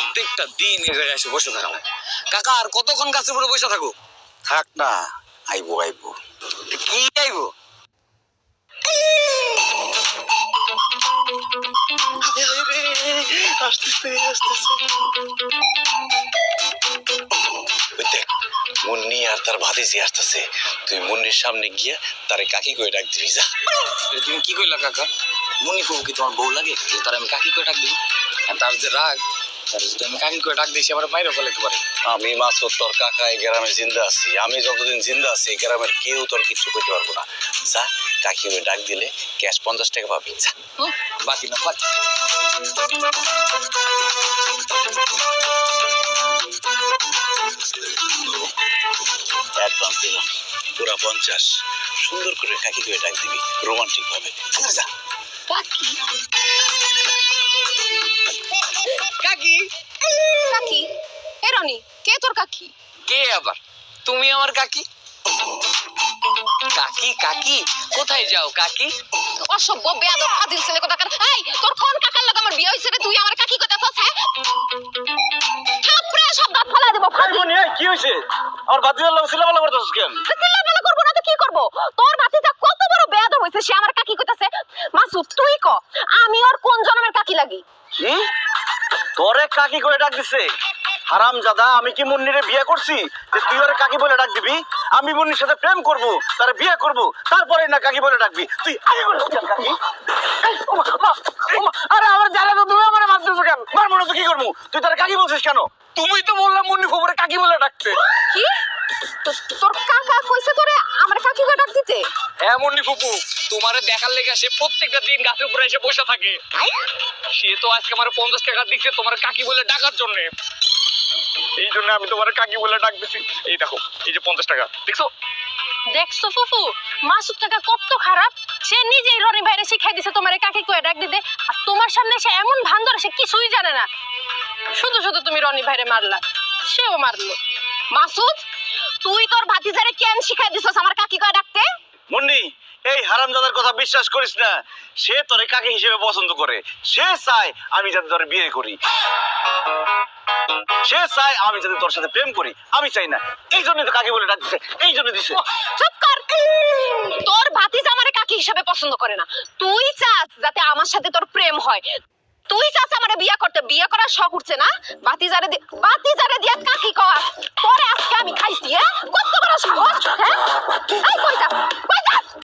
প্রত্যেকটা দিন এই জায়গায় এসে বসে থাকা কাকা আর কতক্ষণ গাছের উপরে বসে থাকো? থাক না আইবো আইবো। কি আইবো? আসতেছে আসতেছে। দেখ মুন্নি আর তার ভাতিজি আসতেছে। তুই মুন্নির সামনে গিয়া তারে কাকি করে ডাক দিবি যা। তুমি কি কইলা কাকা? মনি ফুবু কি তোমার বউ লাগে? যে তার আমি কাকি করে ডাক দিই আর তার যে রাগ যদি আমি কাকি করে ডাক পারে। আমি মাসুদ তোর কাকা এই গ্রামে জিন্দা আছি। আমি যতদিন জিন্দা আছি এই গ্রামের কেউ তোর কিছু করতে পারব না। যা কাকি ডাক দিলে ক্যাশ পঞ্চাশ টাকা পাবি। যা। বাকি না বাকি। অ্যাডভান্স দিলাম। পুরা পঞ্চাশ। সুন্দর করে কাকি করে ডাক দিবি রোমান্টিক ভাবে যা, যা তোর কাকি? কে আবার? তুমি আমার কাকি? কাকি কাকি? কোথায় যাও কাকি? অসভ্য বেয়াদব ফাজিল ছেলে কথা এই তোর কোন কাকার লগে আমার বিয়ে হইছে রে? তুই আমার কাকি কইতাছস হ্যাঁ? থাপড়ে সব দাঁত ফেলা দেব ফাজিল। কি হয়েছে? আমার বাতিজার লোক ছিল বলা করতেছিস কেন চিল্লাপাল্লা করব না তো কি করব? তোর ভাতিজা কত বড় বেয়াদব হইছে সে আমার কাকি কইতাছে? মাসুদ তুই ক আমি ওর কোন জন্মের কাকি লাগি? কি তোরে কাকি করে ডাক দিছে। হারাম জাদা আমি কি মুন্নিরে বিয়ে করছি? যে তুই ওরে কাকি বলে ডাক দিবি আমি মুন্নির সাথে প্রেম করব তার বিয়ে করব তারপরে না কাকি বলে ডাকবি। তুই আগে বলে কাকি আরে আমার জানা তো তুমি আমার মারতেছো কেন? মারবো না তো কি করব? তুই তার কাকি বলছিস কেন? তুমি তো বললাম মুন্নি খবরে কাকি বলে ডাকতে। কি? তোর কাকা কইছে তোরে আমার কাকি কই ডাক দিতে হ্যাঁ মুন্নি ফুপু তোমারে দেখার লেগে সে প্রত্যেকটা দিন গাছের উপরে এসে বসে থাকে। সে তো আজকে আমার পঞ্চাশ টাকা দিচ্ছে তোমার কাকি বলে ডাকার জন্য। এই জন্য আমি তোমার কাকি বলে ডাক দিছি। এই দেখো এই যে পঞ্চাশ টাকা। দেখছ? দেখছ ফুফু? মাসুদ কাকা কত খারাপ। সে নিজেই রনি ভাইরে শিখাই দিছে তোমারে কাকে কয়ে ডাক দিতে। আর তোমার সামনে সে এমন ভান ধরে সে কিছুই জানে না। শুধু শুধু তুমি রনি ভাইরে মারলা। সেও মারলো। মাসুদ তুই তোর ভাতিজারে কেন শিখাই দিছস আমার কাকি কয়ে ডাকতে? মুন্নি এই হারামজাদার কথা বিশ্বাস করিস না। সে তোরে কাকে হিসেবে পছন্দ করে। সে চায় আমি যাতে তোর বিয়ে করি। সে চাই আমি যাতে তোর সাথে প্রেম করি, আমি চাই না। এই জন্য তো কাকে বলে ডাকছে এই জন্য দিছে। চুপ কর তোর ভাতিজা আমারে কাকি হিসাবে পছন্দ করে না। তুই চাস যাতে আমার সাথে তোর প্রেম হয়। তুই চাস আমারে বিয়া করতে। বিয়া করার শখ উঠছে না? বাতিজারে দি- বাতিজারে দিয়া কাকি কওয়া